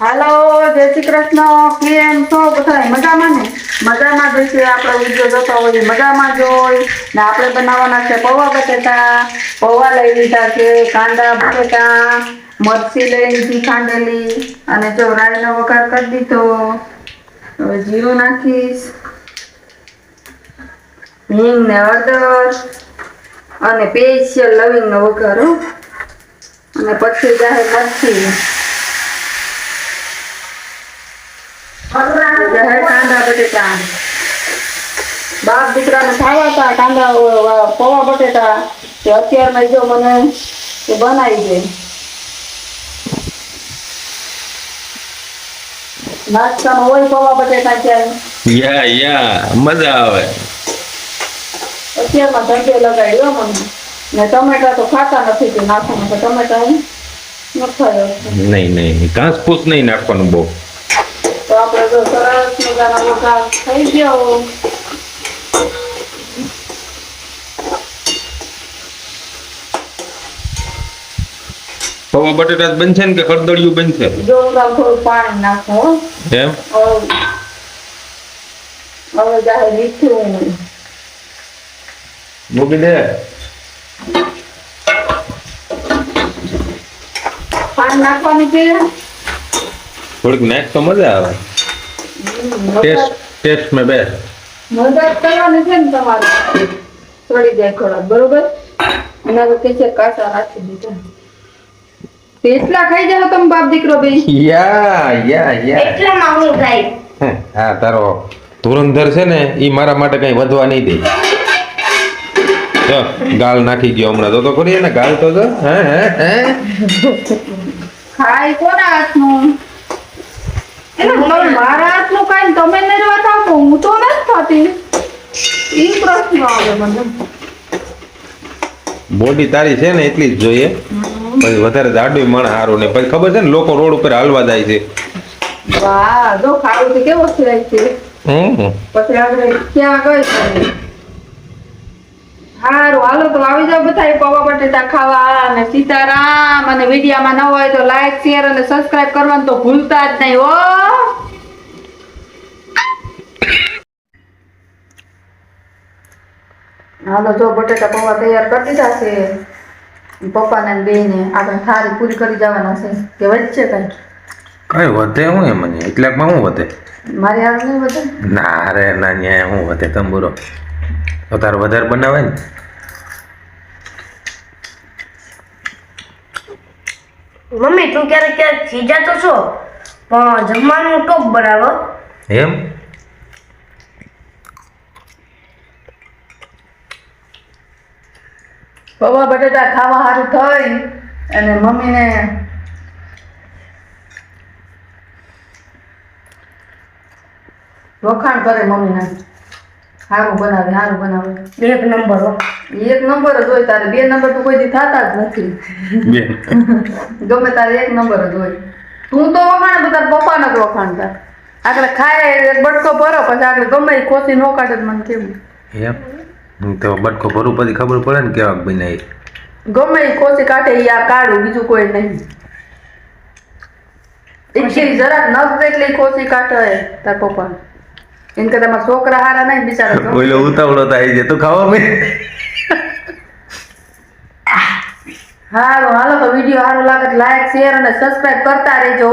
હાલો, જય શ્રી કૃષ્ણ. કેમ છો બધા મજામાં ને? મજામાં જ આપણે વીડિયો જોતા હોઈએ મજામાં જોઈ ને આપણે બનાવવાના છે પૌવા બટેટા. પૌવા લઈ લીધા છે, કાંદા, બટેટા, મરચી લઈ લીધી ખાંડેલી. અને જો રાઈનો વઘાર કરી દીધો. હવે જીરું નાખીશ. હિંગ ને હળદર. અને સ્પેશિયલ લવિંગનો વઘાર અને પછી જાહેર મરચી. જાહેર કાંદા બટેટા. બાપ દીકરાને ખાવા હતા કાંદા પૌવા બટેટા. કે અત્યારમાં જો મને એ બનાવી દે. નાસ્તામાં હોય પૌવા બટેટા ક્યારે યા યા મજા આવે. અત્યારમાં ધંધે લગાડ્યો મને. ને ટમેટા તો ખાતા નથી કે નાખવાનું તો ટમેટા હું નખાયો નહીં નહીં ઘાસ ફૂસ નહીં નાખવાનું બહુ. સરસ મજાનો વઘાર થઈ ગયો પૌવા બટેટા જ બનશે ને કે ખરદડિયું બનશે જો હું આમ થોડું પાણી નાખું હો. એમ હવે હવે જાહે મીઠું મૂકી દે પાણી નાખવાનું છે થોડીક નાખ તો મજા આવે ટેસ્ટ ટેસ્ટ મે બેસ્ટ મદદ કરવાની છે ને તમારે. થોડી જાય ખોરાક બરોબર? એના તો કે છે કાચા રાખી દીધા. એટલા ખાઈ જાવ તમે બાપ દીકરો બે યા યા યા. એટલામાં હું ખાઈ હા તારો ધુરંધર છે ને એ મારા માટે કઈ વધવા નહીં દે. જો ગાલ નાખી ગયો હમણાં. તો તો કરીએ ને ગાલ તો જો. હે હે હે. ખાય કોના હાથનું એટલે તમે મારા હાથનું ખાઈને તમે નહીં રહેતા તો હું તો નથી થતી પ્રશ્ન આવે મને. બોડી તારી છે ને એટલી જ જોઈએ. પછી વધારે જાડું મણ સારું ને પછી ખબર છે ને લોકો રોડ ઉપર હાલવા જાય છે. વાહ જો ખાવું તો કેવો થાય છે? હમ. પછી આપણે ક્યાં ગઈ છે હાલો તો આવી જાવ બધા પૌવા બટેટા ખાવા અને સીતારામ અને વિડીયામાં ન હોય તો લાઈક શેર અને સબસ્ક્રાઇબ કરવાનું તો ભૂલતા જ નહીં હો. હાલો જો બટેટા પૌવા તૈયાર કરી દીધા છે. પપ્પાને બેને આપણે થાળી પૂરી કરી જવાના છે. કે વચ્ચે કઈ? કઈ વધે હું એમ મને એટલાકમાં હું વધે? મારી હાલ નહીં વધે? ના રે ના ન્યાય હું વધે તંબુરો. તો તારે વધારે બનાવે ને? મમ્મી તું ક્યારેક ક્યારેક ખીજાતો છો? પણ જમવાનું ટોપ બનાવો. એમ? પૌવા બટેટા ખાવા સારું થઈ અને મમ્મીને વખાણ કરે મમ્મીના. સારું બનાવે સારું બનાવે. એક નંબર એક નંબર જ હોય તારે. બે નંબર તો કોઈ દી થતા જ નથી. ગમે તારે એક નંબર જ હોય. તું તો વખાણ તો તારા પપ્પાને જ વખાણતા આગળ ખાય એક બટકો ભરો પછી આગળ ગમે એ ખોસી નો કાઢે મને કેવું તો બટકો ભરું પછી ખબર પડે ને કેવાક બનાવી ગમે એ ખોસી કાઢે એ આ કાઢું બીજું કોઈ નહીં. એટલી જરાક નખ જેટલી ખોસી કાઢે તાર પપ્પા એને કરતા મારા છોકરા હારા નહીં બિચારા. ઉતાવળો થાય છે તું ખાવા મેં? હારું હાલો તો વીડિયો સારો લાગે લાઈક શેર અને સબસ્ક્રાઇબ કરતા રહેજો